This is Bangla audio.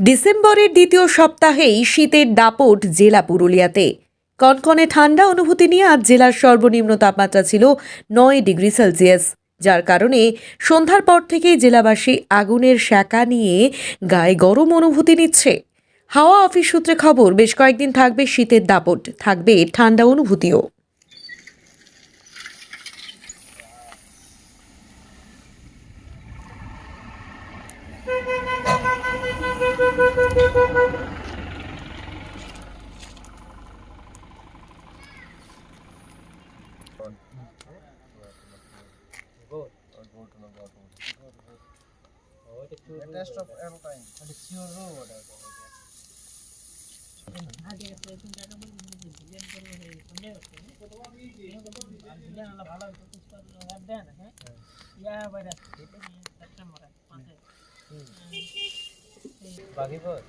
ডিসেম্বরের দ্বিতীয় সপ্তাহেই শীতের দাপট জেলা পুরুলিয়াতে। কনকনে ঠান্ডা অনুভূতি নিয়ে আজ জেলার সর্বনিম্ন তাপমাত্রা ছিল নয় ডিগ্রি সেলসিয়াস, যার কারণে সন্ধ্যার পর থেকেই জেলাবাসী আগুনের শাঁকা নিয়ে গায়ে গরম অনুভূতি নিচ্ছে। হাওয়া অফিস সূত্রে খবর, বেশ কয়েকদিন থাকবে শীতের দাপট, থাকবে ঠান্ডা অনুভূতিও। Test of aeroplane. বাকি পর